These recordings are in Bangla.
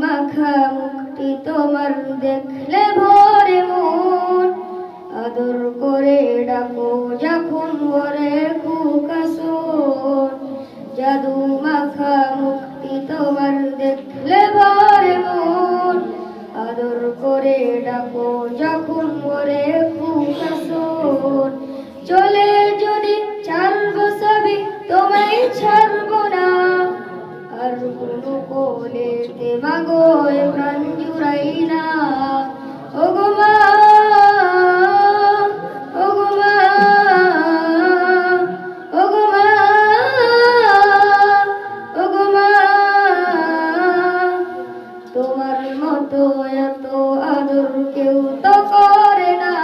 মাখা মুক্তি তোমার দেখলে ভরে মন। আদর করে ডাকো যখন ভরে খুকাসন জাদু মাগো প্রাণ জুড়াই না ওগো মা ওগো মা তোমার মতো এত আদর কেউ তো করে না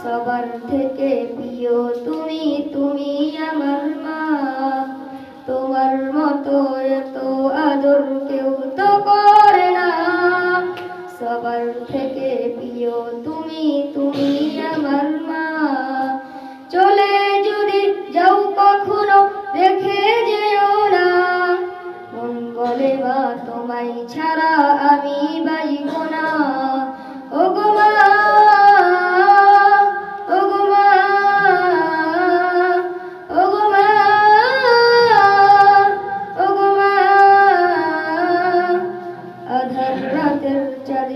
সবার থেকে প্রিয় তুমি তুমি আমার মা করে না। সবার থেকে প্রিয় তুমি তুমি আমার মা। চলে যদি যাও কখনো, দেখে যেও না। মন বলে মা তোমায় ছাড়া আমি